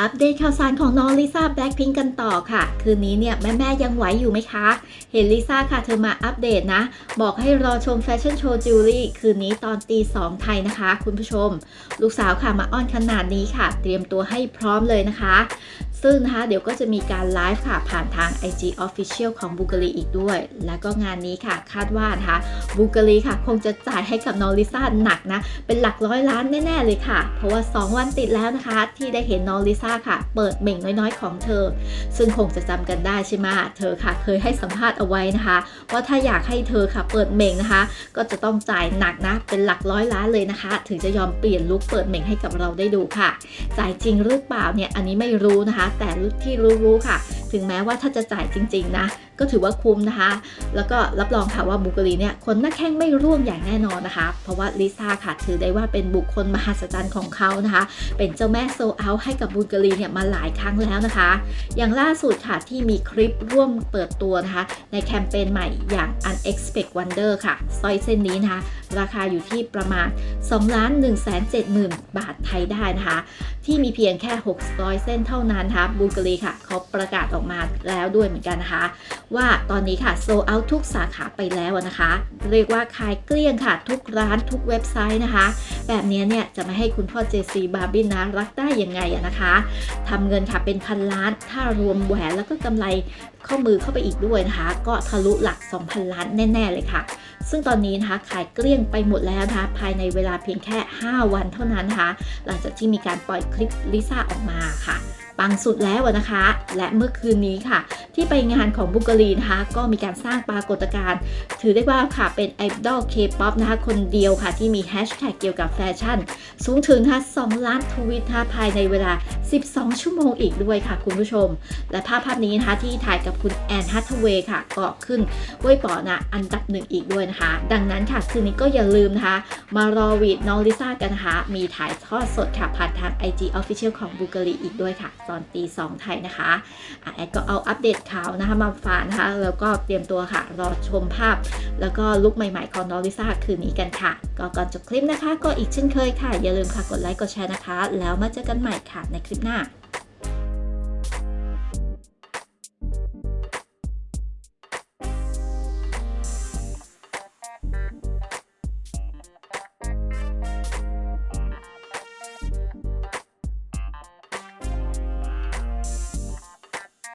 อัปเดตข่าวสารของน้องลิซ่าแบล็คพิงกันต่อค่ะ คืนนี้เนี่ยแม่แม่ยังไหวอยู่ไหมคะ เห็นลิซ่าค่ะเธอมาอัปเดตนะ บอกให้รอชมแฟชั่นโชว์จิวเวลรี่คืนนี้ตอนตีสองไทยนะคะ คุณผู้ชม ลูกสาวค่ะมาอ้อนขนาดนี้ค่ะ เตรียมตัวให้พร้อมเลยนะคะ ซึ่งนะคะเดี๋ยวก็จะมีการไลฟ์ค่ะผ่านทาง IG Official ของบูเก a รีอีกด้วย แล้วก็งานนี้ค่ะคาดว่านะคะบูเก a รีค่ะ คงจะจ่ายให้กับน้องลิซ่าหนักนะ เป็นหลักร้อยล้านแน่ ๆ เลยค่ะ เพราะว่า 2 วันติดแล้วนะคะ ที่ได้เห็นน้องลิซ่าค่ะ เปิดเม่งน้อยๆ ของเธอ ซึ่งคงจะจำกันได้ใช่ไหมเธอค่ะเคยให้สัมภาษณ์เอาไว้นะคะ ว่าถ้าอยากให้เธอค่ะเปิดเม่งนะคะ ก็จะต้องจ่ายหนักนะ เป็นหลักร้อยล้านเลยนะคะ ถึงจะยอมเปลี่ยนลุคเปิดเม่งให้กับเราได้ดูค่ะ จ่ายจริงหรือเปล่าเนี่ยอันนี้ไม่รู้นะคะแต่ที่รู้ๆค่ะ ถึงแม้ว่าถ้าจะจ่ายจริง ๆ นะ ก็ถือว่าคุ้มนะคะ แล้วก็รับรองค่ะว่าบุกรีเนี่ยคนหน้าแข้งไม่ร่วงอย่างแน่นอนนะคะ เพราะว่าลิซ่าค่ะถือได้ว่าเป็นบุคคลมหัศจรรย์ของเขานะคะ เป็นเจ้าแม่โซเอาให้กับบุกรีเนี่ยมาหลายครั้งแล้วนะคะ อย่างล่าสุดค่ะที่มีคลิปร่วมเปิดตัวนะคะ ในแคมเปญใหม่อย่าง Unexpected Wonder ค่ะสร้อยเส้นนี้นะคะ ราคาอยู่ที่ประมาณ2ล้าน1 7 0 0 0 0 บาทไทยได้นะคะ ที่มีเพียงแค่ 600 เส้นเท่านั้นนะคะบูกรีค่ะเขาประกาศออกมาแล้วด้วยเหมือนกันนะคะ ว่าตอนนี้ค่ะโซเอาทุกสาขาไปแล้วนะคะ เรียกว่าขายเกลี้ยงค่ะ ทุกร้านทุกเว็บไซต์นะคะ แบบนี้เนี่ยจะไม่ให้คุณพ่อเจซีบาร์บินนะรักได้ยังไงอะนะคะทำเงินค่ะเป็นพันล้าน ถ้ารวมแหวนแล้วก็กำไรข้อมือเข้าไปอีกด้วยนะคะ ก็ทะลุหลัก 2,000 ล้านแน่ ๆ เลยค่ะ ซึ่งตอนนี้นะคะขายเกลี้ยงไปหมดแล้วนะคะ ภายในเวลาเพียงแค่ 5 วันเท่านั้นนะคะ หลังจากที่มีการปล่อยคลิปลิซ่าออกมาค่ะปังสุดแล้วนะคะ และเมื่อคืนนี้ค่ะ ที่ไปงานของบุกรีนะคะก็มีการสร้างปรากฏการณ์ถือได้ว่าค่ะเป็นไอดอลเคป๊อปนะคะคนเดียวค่ะที่มีแฮชแท็กเกี่ยวกับแฟชั่น สูงถึงนะคะ2ล้านทวิตนะคะภายในเวลา 12 ชั่วโมงอีกด้วยค่ะคุณผู้ชม และภาพภาพนี้นะคะที่ถ่ายกับคุณแอนฮัตเวย์ค่ะก็ขึ้นเว้ยปอนะอันดับหนึ่งอีกด้วยนะคะ ดังนั้นค่ะคืนนี้ก็อย่าลืมนะคะ มารอวีดน้องลิซ่ากันนะคะมีถ่ายทอดสดค่ะผ่านทาง IG Official ของบูกอรีอีกด้วยค่ะตอนตีสองไทยนะคะแอดก็เอาอัปเดตข่าวนะคะมาฝากนะคะ แล้วก็เตรียมตัวค่ะ รอชมภาพ แล้วก็ลุกใหม่ๆของน้องลิซ่าคืนนี้กันค่ะ ก็ก่อนจบคลิปนะคะ ก็อีกเช่นเคยค่ะ อย่าลืมค่ะกดไลค์กดแชร์นะคะ แล้วมาเจอกันใหม่ค่ะในคลิปหน้า